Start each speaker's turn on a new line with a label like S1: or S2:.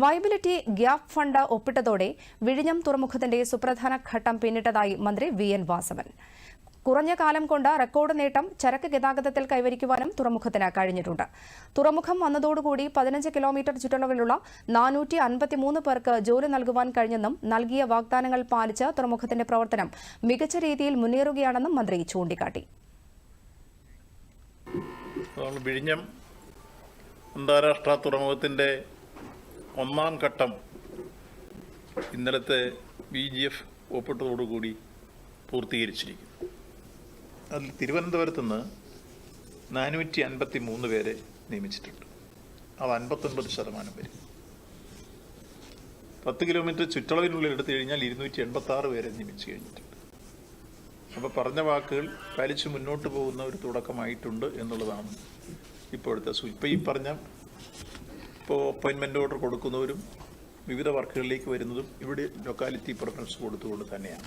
S1: Viability gap fund ഒപ്പിട്ടതോടെ വിഴിഞ്ഞം തുറമുഖത്തിന്റെ സുപ്രധാന ഘട്ടം പിന്നിട്ടതായി മന്ത്രി വി എൻ വാസവൻ. കുറഞ്ഞ കാലം കൊണ്ട് റെക്കോർഡ് നേട്ടം ചരക്ക് ഗതാഗതത്തിൽ കൈവരിക്കുവാനും തുറമുഖത്തിന് കഴിഞ്ഞിട്ടുണ്ട്. തുറമുഖം വന്നതോടുകൂടി പതിനഞ്ച് കിലോമീറ്റർ ചുറ്റളവിലുള്ള നാനൂറ്റി അൻപത്തിമൂന്ന് പേർക്ക് ജോലി നൽകുവാൻ കഴിഞ്ഞെന്നും നൽകിയ വാഗ്ദാനങ്ങൾ പാലിച്ച് തുറമുഖത്തിന്റെ പ്രവർത്തനം മികച്ച രീതിയിൽ മുന്നേറുകയാണെന്നും മന്ത്രി ചൂണ്ടിക്കാട്ടി.
S2: അന്താരാഷ്ട്ര തുറമുഖത്തിന്റെ ഒന്നാം ഘട്ടം ഇന്നലത്തെ ബി ജി എഫ് ഒപ്പിട്ടതോടുകൂടി പൂർത്തീകരിച്ചിരിക്കുന്നു. അതിൽ തിരുവനന്തപുരത്ത് നിന്ന് നാനൂറ്റി അൻപത്തി മൂന്ന് പേരെ നിയമിച്ചിട്ടുണ്ട്. അത് അൻപത്തൊൻപത് ശതമാനം വരും. പത്ത് കിലോമീറ്റർ ചുറ്റളവിനുള്ളിൽ എടുത്തു കഴിഞ്ഞാൽ ഇരുന്നൂറ്റി എൺപത്തി ആറ് പേരെ നിയമിച്ചു കഴിഞ്ഞിട്ടുണ്ട്. അപ്പോൾ പറഞ്ഞ വാക്കുകൾ പാലിച്ച് മുന്നോട്ട് പോകുന്ന ഒരു തുടക്കമായിട്ടുണ്ട് എന്നുള്ളതാണ് ഇപ്പോഴത്തെ സൂ ഇപ്പോൾ ഈ പറഞ്ഞ ഇപ്പോൾ അപ്പോയിൻമെന്റ് ഓർഡർ കൊടുക്കുന്നവരും വിവിധ വർക്കുകളിലേക്ക് വരുന്നതും ഇവിടെ ലൊക്കാലിറ്റി പ്രിഫറൻസ് കൊടുത്തുകൊണ്ട് തന്നെയാണ്.